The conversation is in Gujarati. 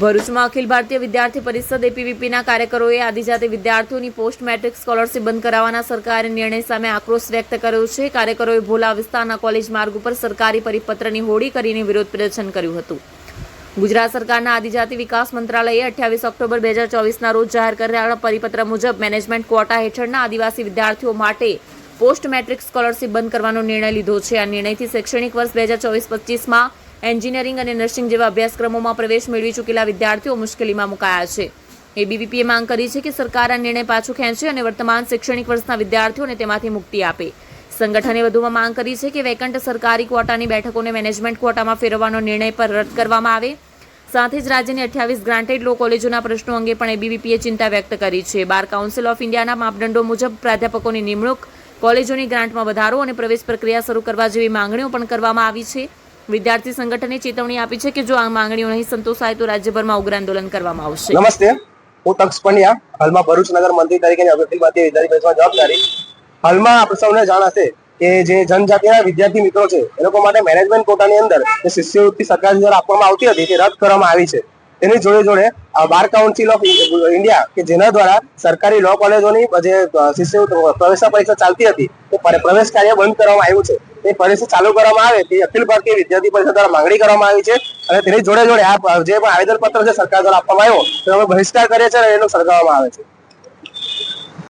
ભરૂચમાં અખિલ ભારતીય વિદ્યાર્થી પરિષદ એપીવીપીના કાર્યકરોએ આદિજાતિ વિદ્યાર્થીઓની પોસ્ટ મેટ્રિક સ્કોલરશીપ બંધ કરાવવાના સરકારી નિર્ણય સામે આક્રોશ વ્યક્ત કર્યો છે. કાર્યકરોએ ભોલા વિસ્તારના કોલેજ માર્ગ ઉપર સરકારી પરિપત્રની હોડી કરીને વિરોધ પ્રદર્શન કર્યું હતું. ગુજરાત સરકારના આદિજાતિ વિકાસ મંત્રાલયે અઠ્યાવીસ ઓક્ટોબર બે હજાર ચોવીસના રોજ જાહેર કરેલા પરિપત્ર મુજબ મેનેજમેન્ટ ક્વોટા હેઠળના આદિવાસી વિદ્યાર્થીઓ માટે પોસ્ટ મેટ્રિક સ્કોલરશીપ બંધ કરવાનો નિર્ણય લીધો છે. આ નિર્ણયથી શૈક્ષણિક વર્ષ બે હજાર ચોવીસ પચીસમાં એન્જિનિયરિંગ અને નર્સિંગ જેવા અભ્યાસક્રમોમાં પ્રવેશ મેળવી ચૂકેલા વિદ્યાર્થીઓ મુશ્કેલીમાં મુકાયા છે. એબીવીપીએ માંગ કરી છે કે સરકાર આ નિર્ણય પાછો ખેંચે અને વર્તમાન શૈક્ષણિક વર્ષના વિદ્યાર્થીઓને તેમાંથી મુક્તિ આપે. સંગઠને વધુમાં માંગ કરી છે કે વેકન્ટ સરકારી ક્વોટાની બેઠકોને મેનેજમેન્ટ ક્વોટામાં ફેરવવાનો નિર્ણય પર રદ કરવામાં આવે. સાથે જ રાજ્યની અઠ્યાવીસ ગ્રાન્ટેડ લો કોલેજોના પ્રશ્નો અંગે પણ એબીવીપીએ ચિંતા વ્યક્ત કરી છે. બાર કાઉન્સિલ ઓફ ઇન્ડિયાના માપદંડો મુજબ પ્રાધ્યાપકોની નિમણૂક, કોલેજોની ગ્રાન્ટમાં વધારો અને પ્રવેશ પ્રક્રિયા શરૂ કરવા જેવી માંગણીઓ પણ કરવામાં આવી છે. વિદ્યાર્થી સંગઠને ચેતવણી આપી છે કે જો આ માંગણીઓ નહીં સંતોષાય, તો રાજ્યભરમાં ઉગ્ર આંદોલન કરવામાં આવશે. નમસ્તે. હું તક્ષ પંડ્યા, હાલમાં ભરૂચ નગર મંત્રી તરીકે જવાબદારી. હાલમાં આપણે સૌને જાણ હશે કે જે જનજાતિના વિદ્યાર્થી મિત્રો છે, એ લોકો માટે મેનેજમેન્ટ કોટાની અંદર શિષ્યવૃત્તિ સરકાર દ્વારા આપવામાં આવતી હતી, તે રદ કરવામાં આવી છે. તેની જોડે જોડે બાર કાઉન્સિલ ઓફ ઇન્ડિયા કે જેના દ્વારા સરકારી લો કોલેજોની જે શિષ્યવૃત્તિ પ્રવેશ પરીક્ષા ચાલતી હતી, તે પ્રવેશ કાર્ય બંધ કરવામાં આવ્યું છે. તે પરિસ્થિતિ ચાલુ કરવામાં આવે તે અખિલ ભારતીય વિદ્યાર્થી પરિષદ દ્વારા માંગણી કરવામાં આવી છે અને તેની જોડે જોડે આ જે પણ આવેદન પત્ર છે સરકાર દ્વારા આપવામાં આવ્યો અમે બહિષ્કાર કરીએ છીએ અને એનો સળગાવવામાં આવે છે.